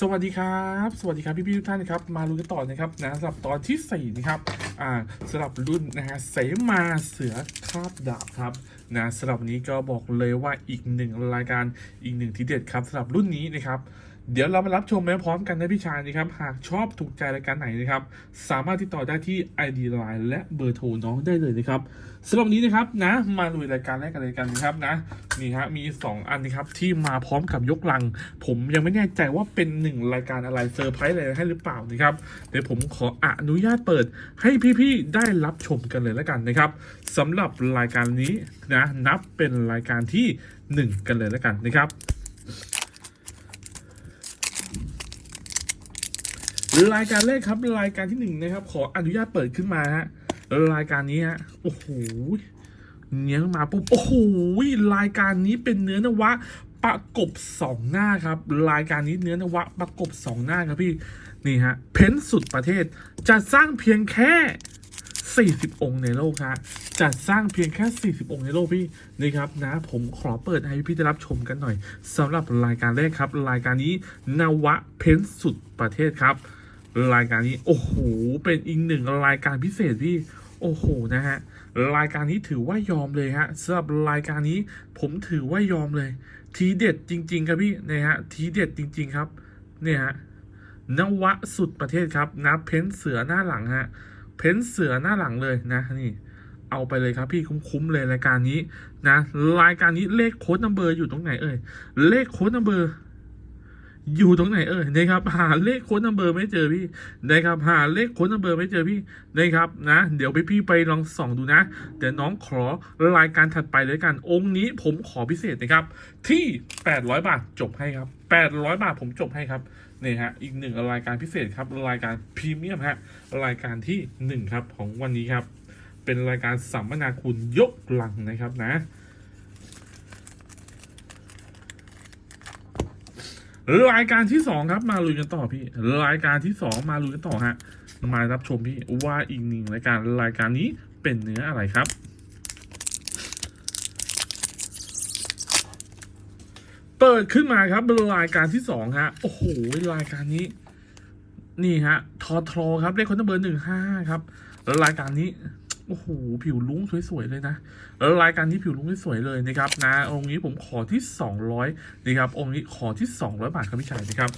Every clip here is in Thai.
สวัสดีครับ สวัสดีครับพี่พี่ๆทุกท่านนะครับ มาลุ้นกันต่อนะครับนะสำหรับตอนที่สี่นะครับอ่าสำหรับรุ่นนะฮะเสมาเสือคาบดาบครับนะสำหรับนนี้ก็บอกเลยว่าอีกหนึ่งรายการอีกหนึ่งทีเด็ดครับสำหรับรุ่นนี้นะครับ เดี๋ยวเรามารับชมไปพร้อมกันนะพี่ชายนะครับ หากชอบถูกใจรายการไหนนะครับ สามารถติดต่อได้ที่ ID Line และเบอร์โทรน้องได้เลยนะครับสำหรับนี้นะครับนะ มาลุยรายการแรกกันเลยกันนะครับนะนี่ฮะมี 2 อันนะครับที่มาพร้อมกับยกลัง ผมยังไม่แน่ใจว่าเป็นหนึ่งรายการอะไรเซอร์ไพรส์อะไรให้หรือเปล่านะครับเดี๋ยวผมขออนุญาตเปิดให้พี่ๆได้รับชมกันเลยแล้วกันนะครับสำหรับรายการนี้นะนับเป็นรายการที่หนึ่งกันเลยแล้วกันนะครับ รายการแรกครับรายการที่หนึ่งนะครับ ขออนุญาตเปิดขึ้นมาฮะรายการนี้ฮะโอ้โหเนี้ยมาปุ๊บโอ้โหรายการนี้เป็นเนื้อนวะประกบสองหน้าครับ รายการนี้เนื้อนวะประกบสองหน้าครับพี่นี่ฮะเพ้นสุดประเทศจะสร้างเพียงแค่ 40 องค์ในโลกฮะจัดสร้างเพียงแค่ 40 องค์ในโลกพี่นะครับนะผมขอเปิดให้พี่ได้รับชมกันหน่อยสำหรับรายการแรกครับ รายการนี้นวะเพ้นสุดประเทศครับ รายการนี้ โอ้โห เป็นอีกหนึ่งรายการพิเศษพี่โอ้โห นะฮะ รายการนี้ถือว่ายอมเลยฮะสำหรับรายการนี้ผมถือว่ายอมเลย ทีเด็ดจริง ๆ ครับพี่นี่ยฮะ ทีเด็ดจริง ๆ ครับ เนี่ยฮะ นวะสุดประเทศครับนะเพ้นเสือหน้าหลังฮะ เพ้นเสือหน้าหลังเลยนะนี่ เอาไปเลยครับพี่คุ้มๆเลยรายการนี้นะ รายการนี้เลขโค้ดนัมเบอร์อยู่ตรงไหนเอ่ย เลขโค้ดนัมเบอร์ อยู่ตรงไหนเอ่ยนะครับ หาเลขค้ดนัมเบอร์ไม่เจอพี่นะครับ หาเลขค้ดนัมเบอร์ไม่เจอพี่นะครับนะ เดี๋ยวไปพี่ไปลองส่องดูนะ เดี๋ยวน้องขอรายการถัดไปเลยกัน องค์นี้ผมขอพิเศษนะครับ ที่ 800 บาทจบให้ครับ 800 บาทผมจบให้ครับนี่ฮะอีกหนึ่งรายการพิเศษครับรายการพรีเมียมฮะรายการที่หนึ่งครับของวันนี้ครับ เป็นรายการสัมมนาคุณยกลังนะครับนะ รายการที่สองครับมาลุยกันต่อพี่ รายการที่สองมาลุยกันต่อฮะ มารับชมพี่ว่าอีกหนึ่งรายการรายการนี้เป็นเนื้ออะไรครับ เปิดขึ้นมาครับรายการที่สองฮะ โอ้โหรายการนี้ นี่ฮะทอทอครับเลขคนเบอร์หนึ่งห้าครับแล้วรายการนี้ โอ้โหผิวลุ้งสวยๆเลยนะแล้วรายการนี้ผิวลุ้งสวยๆเลยนะครับนะองค์นี้ผมขอที่ 200นะครับองค์นี้ขอที่ 200 บาทครับพี่ชายนะครับ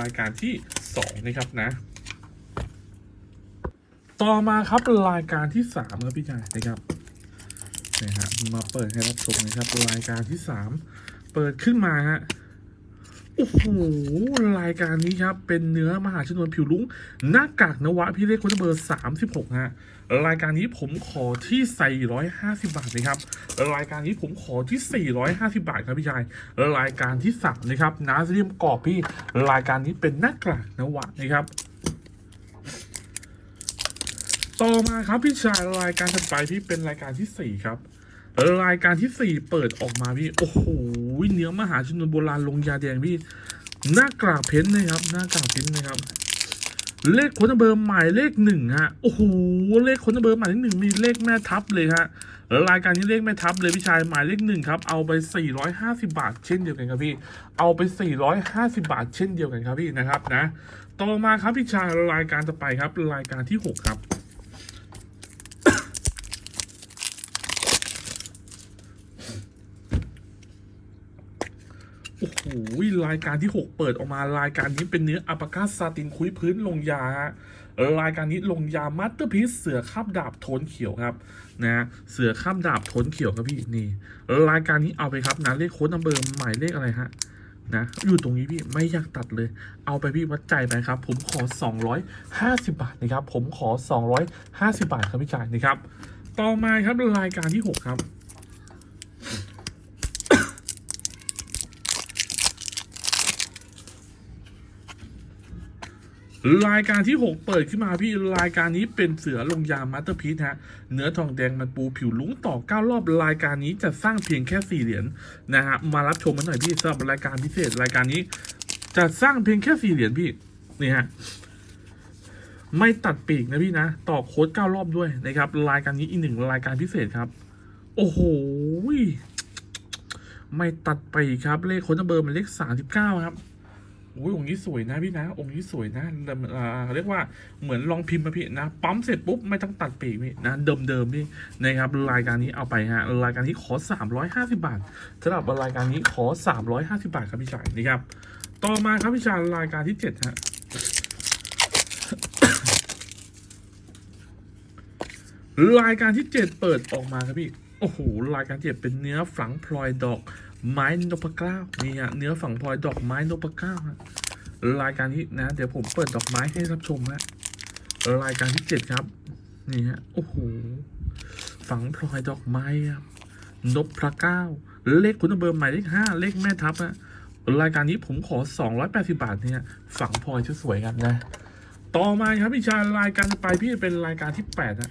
รายการที่2นะครับนะต่อมาครับรายการที่3ครับพี่ชายนะครับนะฮะมาเปิดให้รับชมนะครับรายการที่3เปิดขึ้นมาฮะ โอ้โหรายการนี้ครับ เป็นเนื้อมหาชนวนผิวลุ้ง หน้ากากนวะ พี่เลขคนเบอร์ 36 ฮะ รายการนี้ผมขอที่ใส่150 บาทนะครับ รายการนี้ผมขอที่ 450 บาทครับพี่ชาย รายการที่สามนะครับน้าเรียมกรอบพี่ รายการนี้เป็นหน้ากากนวะนะครับต่อมาครับพี่ชายรายการถัดไปที่เป็นรายการที่สี่ครับ รายการที่สี่เปิดออกมาพี่ โอ้โหเนื้อมหาชนโบราณลงยาแดงพี่ หน้ากากเพ้นนะครับ หน้ากากเพ้นนะครับ เลขคนเบอร์หมายเลขหนึ่งฮะ โอ้โห เลขคนเบอร์หมายเลขหนึ่งมีเลขแม่ทับเลยฮะรายการนี้เลขแม่ทับเลยพี่ชายหมายเลขหนึ่งครับ เอาไป 450 บาทเช่นเดียวกันครับพี่ เอาไป 450 บาทเช่นเดียวกันครับพี่นะครับนะ ต่อมาครับพี่ชายรายการต่อไปครับ รายการที่หกครับ โอ้โห รายการที่ 6 เปิดออกมารายการนี้เป็นเนื้ออัปกาซาตินคุยพื้นลงยาฮะรายการนี้ลงยามัตเตอร์พีซเสือข้ามดาบโทนเขียวครับนะเสือข้ามดาบโทนเขียวครับพี่นี่ รายการนี้เอาไปครับนะเลขโค้ดนัมเบอร์หมายเลขอะไรฮะนะอยู่ตรงนี้พี่ไม่อยากตัดเลย เอาไปพี่วัดใจไปครับ ผมขอ 250 บาทนะครับ ผมขอ 250 บาทครับพี่จ่ายนะครับ ต่อมาครับรายการที่ 6 ครับ รายการที่ 6 เปิดขึ้นมาพี่รายการนี้เป็นเสือลงยามาสเตอร์พีซฮะเนื้อทองแดงมันปูผิวลุ้งต่อ 9 รอบรายการนี้จะสร้างเพียงแค่ 4 เหรียญนะฮะมารับชมมันหน่อยพี่สำหรับรายการพิเศษรายการนี้ จะสร้างเพียงแค่ 4 เหรียญพี่นี่ฮะไม่ตัดปีกนะพี่นะ ต่อโค้ด9รอบด้วยนะครับรายการนี้อีกหนึ่งรายการพิเศษครับ โอ้โหไม่ตัดปีกครับเลขโค้ดนัมเบอร์มันเลข39ครับ อุ้ยองค์นี้สวยนะพี่นะ องค์นี้สวยนะเรียกว่าเหมือนลองพิมพ์มาพี่นะ ปั๊มเสร็จปุ๊บไม่ต้องตัดปีกพี่นะ เดิมๆพี่นะครับรายการนี้เอาไปฮะรายการนี้ขอ 350 บาทสำหรับรายการนี้ขอ 350 บาทครับพี่ชายนะครับ ต่อมาครับพี่ชายรายการที่7ฮะรายการที่ 7 เปิดออกมาครับพี่ โอ้โห รายการเจ็ดเป็นเนื้อฝังพลอยดอก ไม้นพเกล้านี่ฮะเนื้อฝังพลอยดอกไม้นพเกล้าฮะรายการนี้นะ เดี๋ยวผมเปิดดอกไม้ให้รับชมฮะรายการที่7ครับ นี่ฮะโอ้โหฝังพลอยดอกไม้ครับนพพระเก้าเลขคุณเบอร์หมายเลขห้าเลขแม่ทัพฮะรายการนี้ผมขอ 280 บาทเนี่ยฝังพลอยสวยๆครับนะ ต่อมาครับพี่ชายรายการต่อไปพี่เป็นรายการที่8ฮะ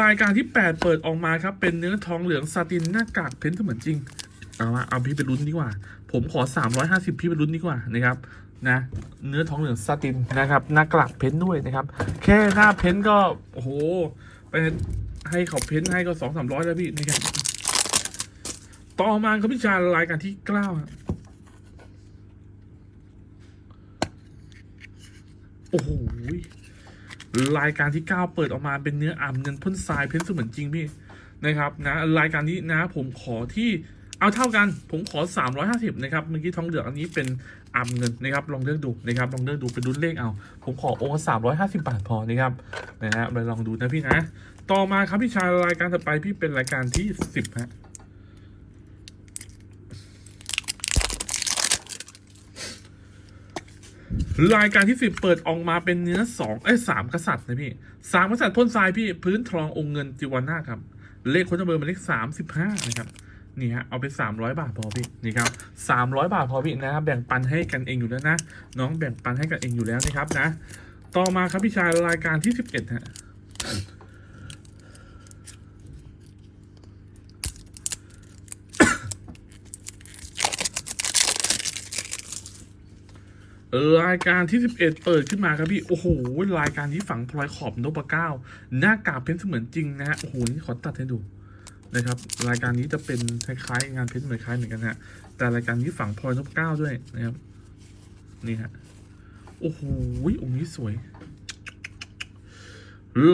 รายการที่ 8 เปิดออกมาครับ เป็นเนื้อทองเหลืองซาตินหน้ากากเพ้นท์เสมือนจริง เอาละเอาพี่ไปลุ้นดีกว่า ผมขอ 350 พี่ไปลุ้นดีกว่านะครับนะเนื้อทองเหลืองซาตินนะครับหน้ากากเพ้นท์ด้วยนะครับ แค่หน้าเพ้นท์ก็โอ้โหไปให้เขาเพ้นท์ให้ก็สองสามร้อยแล้วพี่นะครับต่อมาครับพี่ชารายการที่เก้าโอ้โห รายการที่ 9 เปิดออกมาเป็นเนื้ออ่ำเงินพ่นทรายเพ้นเสมือนจริงพี่นะครับนะรายการนี้นะผมขอที่เอาเท่ากันผมขอ 350นะครับเมื่อกี้ทองเหลืองอันนี้เป็นอ่ำเงินนะครับลองเลือกดูนะครับลองเลือกดูเป็นรุ่นเลขเอา ผมขอองค์สามร้อยห้าสิบาทพอนะครับนะฮะไปลองดูนะพี่นะ ต่อมาครับพี่ชายรายการต่อไปพี่เป็นรายการที่สิบฮะ รายการที่สิบเปิดออกมาเป็นเนื้อสองเอ้ยสามกษัตริย์นะพี่สามกษัตริย์พ่นทรายพี่พื้นทององค์เงินจิวาน่าครับ เลขคนจะเบอร์หมายเลขสามสิบห้านะครับนี่ฮะเอาไปสามร้อยบาทพอพี่นี่ครับสามร้อยบาทพอพี่นะครับแบ่งปันให้กันเองอยู่แล้วนะ น้องแบ่งปันให้กันเองอยู่แล้วนะครับนะ ต่อมาครับพี่ชายรายการที่สิบเอ็ดฮะ รายการที่ 11 เปิดขึ้นมาครับพี่ โอ้โห รายการที่ฝังพลอยขอบนพเก้าหน้ากากเพ้นท์เสมือนจริงนะฮะ โอ้โห นี่ขอตัดให้ดูนะครับ รายการนี้จะเป็นคล้ายๆงานเพ้นท์เหมือนคล้ายเหมือนกันฮะ แต่รายการนี้ฝังพลอยนพเก้าด้วยนะครับ นี่ฮะ โอ้โห องค์นี้สวย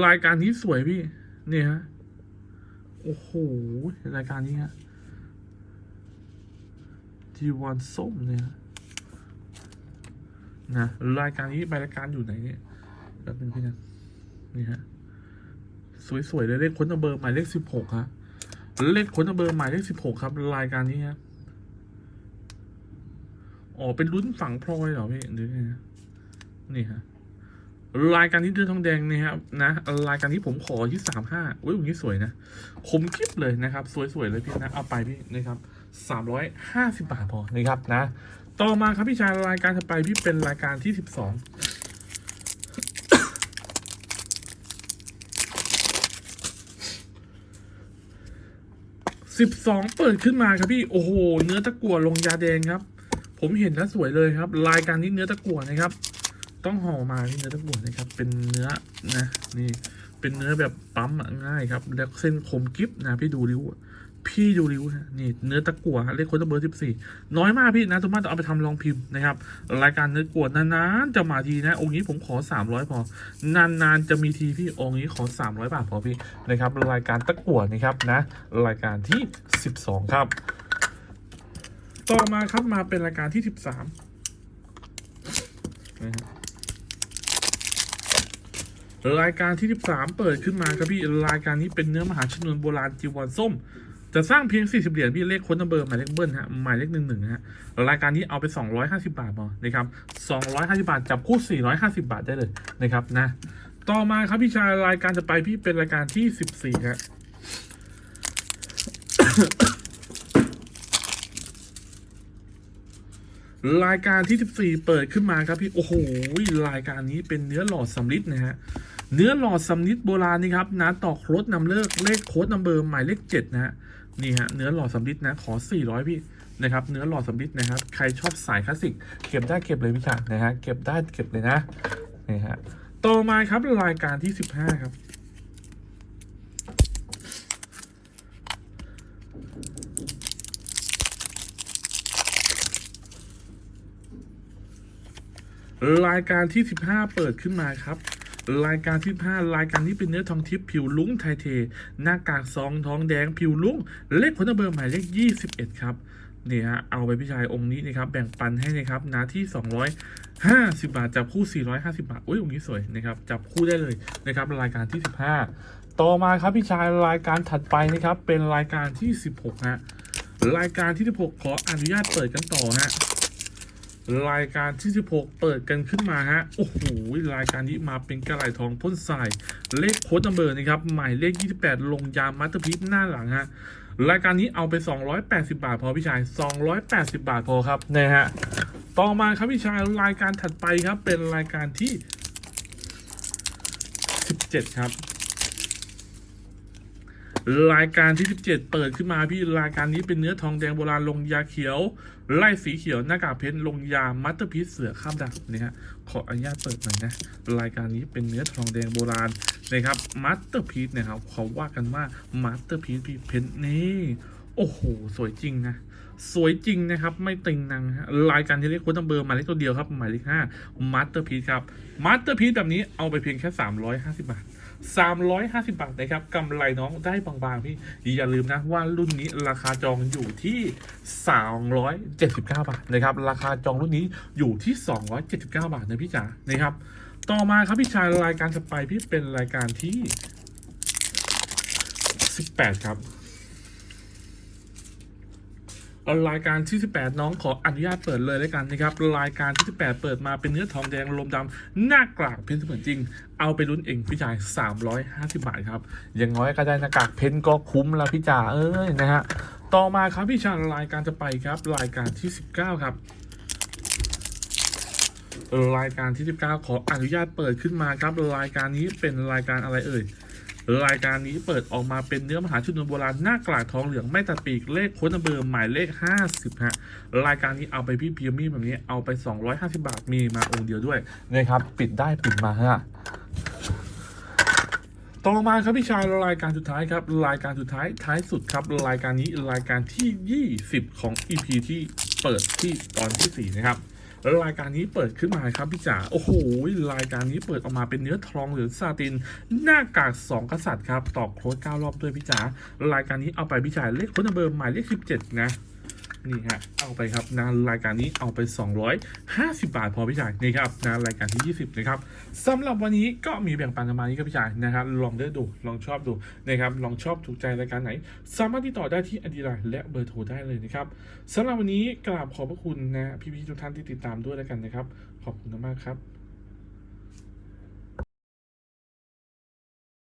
รายการนี้สวยพี่ นี่ฮะ โอ้โห รายการนี้ฮะจีวอนส้มเนี่ย นะรายการนี้ใบรายการอยู่ไหนเนี่ยแป๊บนึงพี่นะนี่ฮะสวยๆเลยเลขค้นเบอร์หมายเลขสิบหกฮะเลขค้นเบอร์หมายเลขสิบหกครับ รายการนี้ฮะอ๋อเป็นรุ่นฝังพลอยเหรอพี่หรือไงฮะนี่ฮะรายการนี้เดือนทองแดงเนี่ยครับนะรายการนี้ผมขอที่สามห้าอุ้ยอย่างนี้สวยนะคมคลิปเลยนะครับ สวยๆเลยพี่นะเอาไปพี่นะครับสามร้อยห้าสิบบาทพอนะครับนะ ต่อมาครับพี่ชายรายการถัดไปพี่เป็นรายการที่สิบสองสิบสองเปิดขึ้นมาครับพี่โอ้โห เนื้อตะกั่วลงยาแดงครับ ผมเห็นแล้วสวยเลยครับ รายการนี้เนื้อตะกั่วนะครับ ต้องห่อมาที่เนื้อตะกั่วนะครับ เป็นเนื้อนะ นี่ เป็นเนื้อแบบปั๊มง่ายครับ แล้วเส้นคมกริบนะพี่ดูริ้วอะ พี่ดูริ้วฮะนี่เนื้อตะกั่วเลขโค้ดเบอร์สิบสี่น้อยมากพี่นะทุกท่าต้องเอาไปทำลองพิมพ์นะครับ รายการเนื้อกั่วนานๆจะมาทีนะ องค์นี้ผมขอสามร้อยพอ นานๆจะมีทีพี่องค์นี้ขอสามร้อยบาทพอพี่นะครับ รายการตะกั่วนะครับนะ รายการที่สิบสองครับ ต่อมาครับมาเป็นรายการที่สิบสามรายการที่ 13 เปิดขึ้นมาครับพี่ รายการนี้เป็นเนื้อมหาชนวนโบราณจีวรส้ม จะสร้างเพียง 40 เหรียญพี่เลขค้นนัมเบอร์หมายเลขเบิ้ลฮะหมายเลขหนึ่งหนึ่งฮะรายการนี้เอาไป 250 บาทพอนะครับ250 บาท จับคู่ 450 บาทได้เลยนะครับนะ ต่อมาครับพี่ชายรายการจะไปพี่เป็นรายการที่ 14ครับรายการที่ 14 เปิดขึ้นมาครับพี่โอ้โหรายการนี้เป็นเนื้อหลอดสำลิดนะฮะเนื้อหลอดสำลิดโบราณนี่ครับนะต่อโค้ดนำเลิกเลขโค้ดนัมเบอร์หมายเลขเจ็ดนะฮะ นี่ฮะเนื้อหลอดสำลีนะขอ 400 พี่นะครับเนื้อหลอดสำลีนะครับ ใครชอบสายคลาสสิกเก็บได้เก็บเลยพี่ค่ะนะฮะเก็บได้เก็บเลยนะนี่ฮะต่อมาครับรายการที่ 15 ครับรายการที่ 15 เปิดขึ้นมาครับ รายการที่5รายการนี้เป็นเนื้อทองทิพย์ผิวลุ้งไทเท หน้ากากซองทองแดงผิวลุ้ง เลขคนเบอร์หมายเลข21 ครับนี่ฮะเอาไปพี่ชายองค์นี้นะครับแบ่งปันให้นะครับนาที่ 250 บาทจับคู่ 450 บาทอุ้ยองค์นี้สวยนะครับจับคู่ได้เลยนะครับรายการที่ 15 ต่อมาครับพี่ชายรายการถัดไปนะครับเป็นรายการที่ 16ฮะรายการที่ 16 ขออนุญาตเปิดกันต่อฮะ รายการที่ 16 เปิดกันขึ้นมาฮะ โอ้โห รายการนี้มาเป็นกระไหลทองพ่นทราย เลขโค้ดนัมเบอร์นะครับ หมายเลข 28 ลงยามัตเตอร์พีซหน้าหลังฮะ รายการนี้เอาไป 280 บาทพอพี่ชาย 280 บาทพอครับนะฮะ ต่อมาครับพี่ชายรายการถัดไปครับ เป็นรายการที่ 17 ครับ รายการที่ 17 เปิดขึ้นมาพี่รายการนี้เป็นเนื้อทองแดงโบราณลงยาเขียว ไล่สีเขียวหน้ากากเพชรลงยามัตเตอร์พีซเสือข้ามดำนะฮะขออนุญาตเปิดหน่อยนะ รายการนี้เป็นเนื้อทองแดงโบราณนะครับมัตเตอร์พีซนะครับเขาว่ากันว่ามัตเตอร์พีซพี่เพชรนี่โอ้โห สวยจริงนะ สวยจริงนะครับ ไม่ติงนังฮะรายการที่เรียกโค้ดนัมเบอร์หมายเลขตัวเดียวครับ หมายเลขห้ามัตเตอร์พีซครับมัตเตอร์พีซแบบนี้เอาไปเพียงแค่ 350 บาท 350 บาทนะครับกำไรน้องได้บางๆพี่อย่าลืมนะว่ารุ่นนี้ราคาจองอยู่ที่ 279 บาทนะครับราคาจองรุ่นนี้อยู่ที่ 279 บาทนะพี่จ๋านะครับ ต่อมาครับพี่ชายรายการสไปพี่เป็นรายการที่ 18 ครับ รายการที่ 18 น้องขออนุญาตเปิดเลยแล้วกันนะครับ รายการที่ 18 เปิดมาเป็นเนื้อทองแดงลมดำหน้ากลากเพนเสมือนจริง เอาไปลุ้นเองพี่ชาย 350 บาทครับ อย่างน้อยก็ได้หน้ากากเพนก็คุ้มแล้วพี่จ๋าเอ้ยนะฮะ ต่อมาครับพี่ชายรายการจะไปครับ รายการที่ 19 ครับรายการที่ 19 ขออนุญาตเปิดขึ้นมาครับ รายการนี้เป็นรายการอะไรเอ่ย รายการนี้เปิดออกมาเป็นเนื้อมหาชุนวนโบราณหน้ากลากทองเหลืองไม่ตัดปีกเลขโค้ดนัมเบอร์หมายเลข 50ฮะรายการนี้เอาไปพี่พรีมียมแบบนี้เอาไป 250 บาทมีมาองค์เดียวด้วยนะครับปิดได้ปิดมาฮะต่อมาครับพี่ชายรายการสุดท้ายครับรายการสุดท้ายท้ายสุดครับรายการนี้รายการที่ 20 ของ EP ที่เปิดที่ตอนที่ 4 นะครับ รายการนี้เปิดขึ้นมาครับพี่จ๋าโอ้โหรายการนี้เปิดออกมาเป็นเนื้อทองหรือซาติน หน้ากากสองกษัตริย์ครับตอกโค้ดเก้ารอบด้วยพี่จ๋ารายการนี้เอาไปพี่จ๋าเลขโค้ดนัมเบอร์หมายเลข17นะ นี่ฮะเอาไปครับนะรายการนี้เอาไป 250 บาทพอพี่ชายนี่ครับนะรายการที่ 20นะครับสำหรับวันนี้ก็มีแบ่งปันประมาณนี้ครับพี่ชายนะครับลองเลือกดูลองชอบดูนะครับลองชอบถูกใจรายการไหน สามารถติดต่อได้ที่อดีไลน์และเบอร์โทรได้เลยนะครับสำหรับวันนี้กราบขอบพระคุณนะพี่ๆทุกท่านที่ติดตามด้วยแล้วกันนะครับ ขอบคุณมากครับ